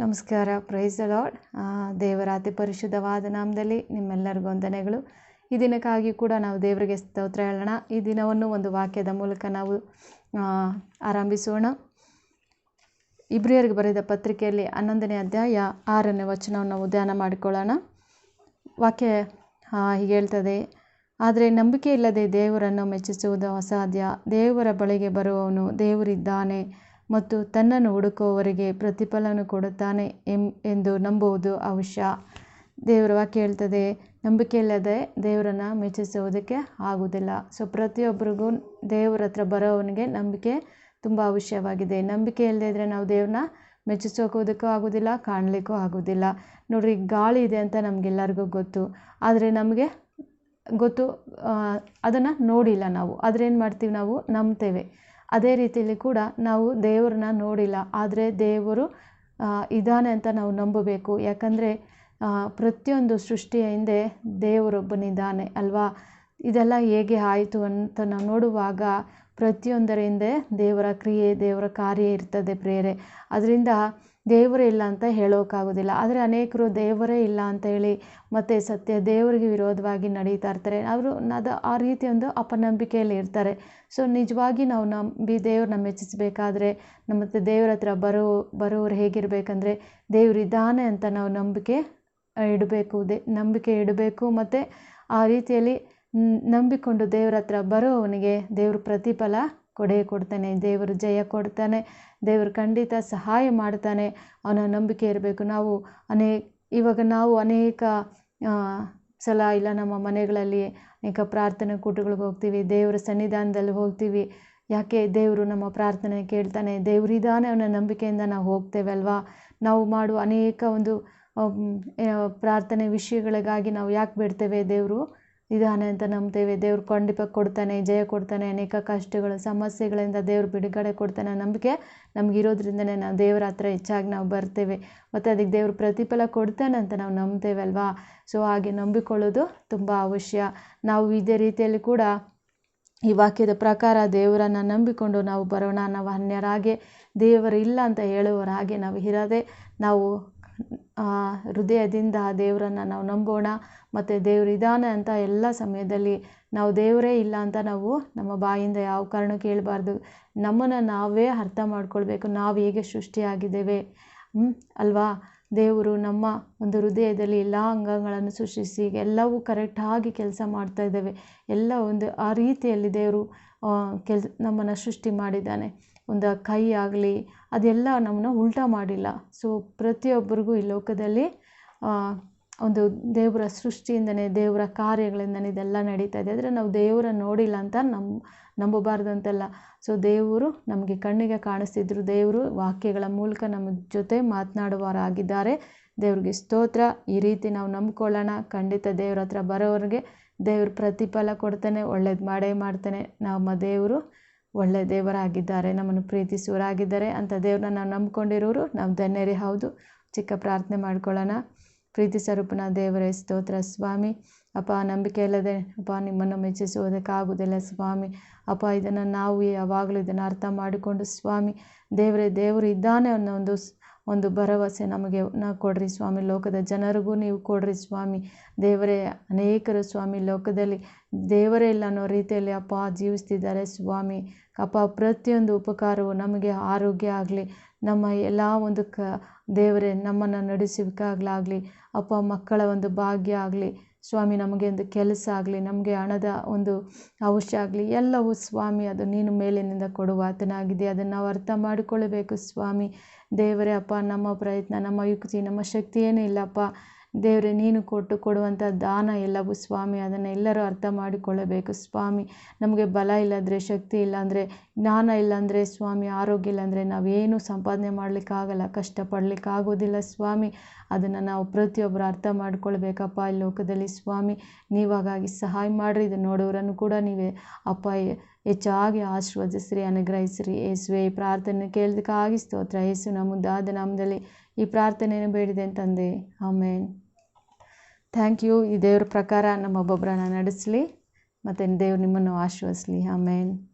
ನಮಸ್ಕಾರ price lord ದೇವರಾತಿ ಪರಿಶುದ್ಧವಾದ ನಾಮದಲ್ಲಿ ನಿಮ್ಮೆಲ್ಲರಿಗೂ ವಂದನೆಗಳು. ಈ ದಿನಕ್ಕಾಗಿ ಕೂಡ ನಾವು ದೇವರಿಗೆ ಸ್ತೋತ್ರ ಹೇಳೋಣ. ಈ ದಿನವನ್ನು ಒಂದು ವಾಕ್ಯದ ಮೂಲಕ ನಾವು ಆರಂಭಿಸೋಣ. ಇಬ್ರಿಯರಿಗೆ ಬರೆದ ಪತ್ರಿಕೆಯಲ್ಲಿ ಹನ್ನೊಂದನೇ ಅಧ್ಯಾಯ ಆರನೇ ವಚನವನ್ನು ನಾವು ಧ್ಯಾನ ಮಾಡಿಕೊಳ್ಳೋಣ. ವಾಕ್ಯ ಹೀಗೆ ಹೇಳ್ತದೆ. ಆದರೆ ನಂಬಿಕೆ ಇಲ್ಲದೆ ದೇವರನ್ನು ಮೆಚ್ಚಿಸುವುದು ಅಸಾಧ್ಯ. ದೇವರ ಬಳಿಗೆ ಬರುವವನು ದೇವರಿದ್ದಾನೆ. ಮತ್ತು ತನ್ನನ್ನು ಹುಡುಕುವವರಿಗೆ ಪ್ರತಿಫಲವನ್ನು ಕೊಡುತ್ತಾನೆ ಎಂದು ನಂಬುವುದು ಅವಶ್ಯ. ದೇವರ ವಾಕ್ಯ ಹೇಳ್ತದೆ, ನಂಬಿಕೆ ಇಲ್ಲದೆ ದೇವರನ್ನು ಮೆಚ್ಚಿಸುವುದಕ್ಕೆ ಆಗುವುದಿಲ್ಲ. ಸೊ ಪ್ರತಿಯೊಬ್ಬರಿಗೂ ದೇವರ ಹತ್ರ ಬರೋವನಿಗೆ ನಂಬಿಕೆ ತುಂಬ ಅವಶ್ಯವಾಗಿದೆ. ನಂಬಿಕೆ ಇಲ್ಲದೇ ಇದ್ದರೆ ನಾವು ದೇವ್ರನ್ನ ಮೆಚ್ಚಿಸೋಕೋದಕ್ಕೂ ಆಗೋದಿಲ್ಲ ಕಾಣಲಿಕ್ಕೂ ಆಗೋದಿಲ್ಲ ನೋಡ್ರಿ, ಗಾಳಿ ಇದೆ ಅಂತ ನಮಗೆಲ್ಲರಿಗೂ ಗೊತ್ತು. ಆದರೆ ನಮಗೆ ಗೊತ್ತು ಅದನ್ನು ನೋಡಿಲ್ಲ ನಾವು. ಆದರೆ ಏನು ಮಾಡ್ತೀವಿ ನಾವು? ನಂಬ್ತೇವೆ. ಅದೇ ರೀತಿಯಲ್ಲಿ ಕೂಡ ನಾವು ದೇವರನ್ನ ನೋಡಿಲ್ಲ. ಆದರೆ ದೇವರು ಇದ್ದಾನೆ ಅಂತ ನಾವು ನಂಬಬೇಕು. ಯಾಕಂದರೆ ಪ್ರತಿಯೊಂದು ಸೃಷ್ಟಿಯ ಹಿಂದೆ ದೇವರೊಬ್ಬನಿದ್ದಾನೆ, ಅಲ್ವಾ? ಇದೆಲ್ಲ ಹೇಗೆ ಆಯಿತು ಅಂತ ನಾವು ನೋಡುವಾಗ ಪ್ರತಿಯೊಂದರ ಹಿಂದೆ ದೇವರ ಕ್ರಿಯೆ, ದೇವರ ಕಾರ್ಯ ಇರ್ತದೆ ಪ್ರೇರೆ. ಅದರಿಂದ ದೇವರೇ ಇಲ್ಲ ಅಂತ ಹೇಳೋಕ್ಕಾಗೋದಿಲ್ಲ ಆದರೆ ಅನೇಕರು ದೇವರೇ ಇಲ್ಲ ಅಂತ ಹೇಳಿ ಮತ್ತು ಸತ್ಯ ದೇವರಿಗೆ ವಿರೋಧವಾಗಿ ನಡೀತಾ ಇರ್ತಾರೆ. ಅವರು ಅದು ಆ ರೀತಿ ಒಂದು ಅಪನಂಬಿಕೆಯಲ್ಲಿ ಇರ್ತಾರೆ. ಸೊ ನಿಜವಾಗಿ ನಾವು ನಂಬಿ ದೇವ್ರನ್ನ ಮೆಚ್ಚಿಸಬೇಕಾದ್ರೆ ನಮ್ಮ ದೇವರ ಹತ್ರ ಬರೋ, ಬರೋರು ಹೇಗಿರಬೇಕಂದ್ರೆ ದೇವರಿದ್ದಾನೆ ಅಂತ ನಾವು ನಂಬಿಕೆ ಇಡಬೇಕು, ದೇ, ನಂಬಿಕೆ ಇಡಬೇಕು ಮತ್ತು ಆ ರೀತಿಯಲ್ಲಿ ನಂಬಿಕೊಂಡು ದೇವ್ರ ಹತ್ರ ಬರೋವನಿಗೆ ದೇವ್ರ ಪ್ರತಿಫಲ ಕೊಡೇ ಕೊಡ್ತಾನೆ, ದೇವರು ಜಯ ಕೊಡ್ತಾನೆ, ದೇವರು ಖಂಡಿತ ಸಹಾಯ ಮಾಡ್ತಾನೆ, ಅವನ ನಂಬಿಕೆ ಇರಬೇಕು. ನಾವು ಅನೇಕ, ಇವಾಗ ನಾವು ಅನೇಕ ಸಲ ಇಲ್ಲ ನಮ್ಮ ಮನೆಗಳಲ್ಲಿ ಅನೇಕ ಪ್ರಾರ್ಥನೆ ಕೂಟಗಳಿಗೆ ಹೋಗ್ತೀವಿ, ದೇವರ ಸನ್ನಿಧಾನದಲ್ಲಿ ಹೋಗ್ತೀವಿ. ಯಾಕೆ ದೇವರು ನಮ್ಮ ಪ್ರಾರ್ಥನೆ ಕೇಳ್ತಾನೆ? ದೇವರಿದ್ದಾನೆ ಅವನ ನಂಬಿಕೆಯಿಂದ ನಾವು ಹೋಗ್ತೇವೆ ಅಲ್ವಾ? ನಾವು ಮಾಡುವ ಅನೇಕ ಒಂದು ಪ್ರಾರ್ಥನೆ ವಿಷಯಗಳಿಗಾಗಿ ನಾವು ಯಾಕೆ ಬಿಡ್ತೇವೆ ದೇವರು? ಇದ್ದಾನೆ ಅಂತ ನಂಬ್ತೇವೆ. ದೇವ್ರು ಖಂಡಿತ ಕೊಡ್ತಾನೆ, ಜಯ ಕೊಡ್ತಾನೆ, ಅನೇಕ ಕಷ್ಟಗಳು, ಸಮಸ್ಯೆಗಳಿಂದ ದೇವ್ರು ಬಿಡುಗಡೆ ಕೊಡ್ತಾನೆ ನಂಬಿಕೆ ನಮಗಿರೋದ್ರಿಂದನೇ ನಾವು ದೇವರ ಹತ್ರ ಹೆಚ್ಚಾಗಿ ನಾವು ಬರ್ತೇವೆ. ಮತ್ತು ಅದಕ್ಕೆ ದೇವ್ರು ಪ್ರತಿಫಲ ಕೊಡ್ತಾನೆ ಅಂತ ನಾವು ನಂಬ್ತೇವಲ್ವಾ ಸೊ ಹಾಗೆ ನಂಬಿಕೊಳ್ಳೋದು ತುಂಬ ಅವಶ್ಯ. ನಾವು ಇದೇ ರೀತಿಯಲ್ಲಿ ಕೂಡ ಈ ವಾಕ್ಯದ ಪ್ರಕಾರ ದೇವರನ್ನು ನಂಬಿಕೊಂಡು ನಾವು ಬರೋಣ ನಾವು ಅನ್ಯರಾಗೆ ದೇವರು ಇಲ್ಲ ಅಂತ ಹೇಳುವರಾಗೆ ನಾವು ಇರದೆ ನಾವು ಆ, ಹೃದಯದಿಂದ ದೇವರನ್ನು ನಾವು ನಂಬೋಣ ಮತ್ತು ದೇವರಿದ್ದಾನೆ ಅಂತ ಎಲ್ಲ ಸಮಯದಲ್ಲಿ ನಾವು ದೇವರೇ ಇಲ್ಲ ಅಂತ ನಾವು ನಮ್ಮ ಬಾಯಿಂದ ಯಾವ ಕಾರಣ ಕೇಳಬಾರ್ದು. ನಮ್ಮನ್ನು ನಾವೇ ಅರ್ಥ ಮಾಡ್ಕೊಳ್ಬೇಕು ನಾವು ಹೇಗೆ ಸೃಷ್ಟಿಯಾಗಿದ್ದೇವೆ? ಅಲ್ವಾ? ದೇವರು ನಮ್ಮ ಒಂದು ಹೃದಯದಲ್ಲಿ ಎಲ್ಲ ಅಂಗಗಳನ್ನು ಸೃಷ್ಟಿಸಿ ಎಲ್ಲವೂ ಕರೆಕ್ಟಾಗಿ ಕೆಲಸ ಮಾಡ್ತಾ ಇದ್ದೇವೆ. ಎಲ್ಲ ಒಂದು ಆ ರೀತಿಯಲ್ಲಿ ದೇವರು ಕೆಲ್ ನಮ್ಮನ್ನು ಸೃಷ್ಟಿ ಮಾಡಿದ್ದಾನೆ. ಒಂದು ಕೈ ಆಗಲಿ ಅದೆಲ್ಲ ನಮ್ಮನ್ನ ಉಲ್ಟಾ ಮಾಡಿಲ್ಲ. ಸೊ ಪ್ರತಿಯೊಬ್ಬರಿಗೂ ಈ ಲೋಕದಲ್ಲಿ ಒಂದು ದೇವರ ಸೃಷ್ಟಿಯಿಂದನೇ, ದೇವರ ಕಾರ್ಯಗಳಿಂದನೇ ಇದೆಲ್ಲ ನಡೀತಾ ಇದೆ. ಆದರೆ ನಾವು ದೇವರ ನೋಡಿಲ್ಲ ಅಂತ ನಮ್ಮ ನಂಬಬಾರ್ದು ಅಂತಲ್ಲ ಸೊ ದೇವರು ನಮಗೆ ಕಣ್ಣಿಗೆ ಕಾಣಿಸ್ತಿದ್ರು. ದೇವರು ವಾಕ್ಯಗಳ ಮೂಲಕ ನಮ್ಮ ಜೊತೆ ಮಾತನಾಡುವವರಾಗಿದ್ದಾರೆ. ದೇವ್ರಿಗೆ ಸ್ತೋತ್ರ. ಈ ರೀತಿ ನಾವು ನಂಬ್ಕೊಳ್ಳೋಣ. ಖಂಡಿತ ದೇವ್ರ ಹತ್ರ ಬರೋವ್ರಿಗೆ ದೇವ್ರ ಪ್ರತಿಫಲ ಕೊಡ್ತಾನೆ, ಒಳ್ಳೇದು ಮಾಡೇ ಮಾಡ್ತಾನೆ. ನಮ್ಮ ದೇವರು ಒಳ್ಳೆಯ ದೇವರಾಗಿದ್ದಾರೆ, ನಮ್ಮನ್ನು ಪ್ರೀತಿಸುವರಾಗಿದ್ದಾರೆ ಅಂತ ದೇವ್ರನ್ನ ನಾವು ನಂಬಿಕೊಂಡಿರೋರು, ನಾವು ಧನ್ಯರೇ, ಹೌದು. ಚಿಕ್ಕ ಪ್ರಾರ್ಥನೆ ಮಾಡ್ಕೊಳ್ಳೋಣ. ಪ್ರೀತಿ ಸ್ವರೂಪನ ದೇವರೇ, ಸ್ತೋತ್ರ, ಸ್ವಾಮಿ. ಅಪ್ಪ, ನಂಬಿಕೆ ಇಲ್ಲದೆ, ಅಪ್ಪ, ನಿಮ್ಮನ್ನು ಮೆಚ್ಚಿಸುವುದಕ್ಕಾಗುವುದಿಲ್ಲ ಸ್ವಾಮಿ. ಅಪ್ಪ, ಇದನ್ನು ನಾವು ಯಾವಾಗಲೂ ಇದನ್ನು ಅರ್ಥ ಮಾಡಿಕೊಂಡು, ಸ್ವಾಮಿ. ದೇವರೇ, ದೇವರು ಇದ್ದಾನೆ ಅನ್ನೋ ಒಂದು ಒಂದು ಭರವಸೆ ನಮಗೆ ನಾ ಕೊಡ್ರಿ, ಸ್ವಾಮಿ. ಲೋಕದ ಜನರಿಗೂ ನೀವು ಕೊಡ್ರಿ, ಸ್ವಾಮಿ. ದೇವರೇ, ಅನೇಕರು ಸ್ವಾಮಿ, ಲೋಕದಲ್ಲಿ ದೇವರೇ ಇಲ್ಲ ಅನ್ನೋ ರೀತಿಯಲ್ಲಿ ಅಪ್ಪ ಜೀವಿಸ್ತಿದ್ದಾರೆ. ಸ್ವಾಮಿ, ಅಪ್ಪ, ಪ್ರತಿಯೊಂದು ಉಪಕಾರವು ನಮಗೆ ಆರೋಗ್ಯ ಆಗಲಿ, ನಮ್ಮ ಎಲ್ಲ ಒಂದು ಕ, ದೇವರೇ ನಮ್ಮನ್ನು ನಡೆಸುವಿಕಾಗ್ಲಾಗಲಿ ಅಪ್ಪ, ಮಕ್ಕಳ ಒಂದು ಭಾಗ್ಯ ಆಗಲಿ, ಸ್ವಾಮಿ, ನಮಗೆ ಒಂದು ಕೆಲಸ ಆಗಲಿ, ನಮಗೆ ಹಣದ ಒಂದು ಅವಶ್ಯ ಆಗಲಿ, ಎಲ್ಲವೂ ಸ್ವಾಮಿ, ಅದು ನೀನು ಮೇಲಿನಿಂದ ಕೊಡುವ ಆತನಾಗಿದೆ. ಅದನ್ನು ನಾವು ಅರ್ಥ ಮಾಡಿಕೊಳ್ಳಬೇಕು ಸ್ವಾಮಿ. ದೇವರೇ ಅಪ್ಪ, ನಮ್ಮ ಪ್ರಯತ್ನ, ನಮ್ಮ ಯುಕ್ತಿ, ನಮ್ಮ ಶಕ್ತಿ ಏನೂ ಇಲ್ಲಪ್ಪ ದೇವರೇ, ನೀನು ಕೊಟ್ಟು ಕೊಡುವಂಥ ದಾನ ಎಲ್ಲವೂ ಸ್ವಾಮಿ, ಅದನ್ನು ಎಲ್ಲರೂ ಅರ್ಥ ಮಾಡಿಕೊಳ್ಳಬೇಕು. ಸ್ವಾಮಿ, ನಮಗೆ ಬಲ ಇಲ್ಲಂದರೆ, ಶಕ್ತಿ ಇಲ್ಲಾಂದರೆ, ಜ್ಞಾನ ಇಲ್ಲಾಂದರೆ, ಸ್ವಾಮಿ, ಆರೋಗ್ಯ ಇಲ್ಲಾಂದರೆ ನಾವೇನು ಸಂಪಾದನೆ ಮಾಡಲಿಕ್ಕಾಗಲ್ಲ, ಕಷ್ಟಪಡಲಿಕ್ಕಾಗೋದಿಲ್ಲ ಸ್ವಾಮಿ. ಅದನ್ನು ನಾವು ಪ್ರತಿಯೊಬ್ಬರು ಅರ್ಥ ಮಾಡಿಕೊಳ್ಬೇಕಪ್ಪ ಈ ಲೋಕದಲ್ಲಿ ಸ್ವಾಮಿ. ನೀವಾಗಾಗಿ ಸಹಾಯ ಮಾಡಿರಿ, ಇದು ನೋಡೋರನ್ನು ಕೂಡ ನೀವೇ. ಅಪ್ಪ ಹೆಚ್ಚಾಗಿ ಆಶೀರ್ವದಿಸ್ರಿ, ಅನುಗ್ರಹಿಸ್ರಿ. ಯೇಸುವೆ, ಈ ಪ್ರಾರ್ಥನೆ ಕೇಳಿದಕ್ಕಾಗಿ ಸ್ತೋತ್ರ. ಯೇಸು ನಮ್ಮದಾದ ನಮ್ಮದಲ್ಲಿ ಈ ಪ್ರಾರ್ಥನೆಯನ್ನು ಬೇಡಿದೆ ಅಂತಂದೆ. ಆಮೇನ್. Thank you. ಈ ದೇವ್ರ ಪ್ರಕಾರ ನಮ್ಮ ಒಬ್ಬೊಬ್ಬರನ್ನ ನಡೆಸಲಿ ಮತ್ತು ದೇವ್ರು ನಿಮ್ಮನ್ನು ಆಶೀರ್ವಸ್ಲಿ ಆಮೇನ್.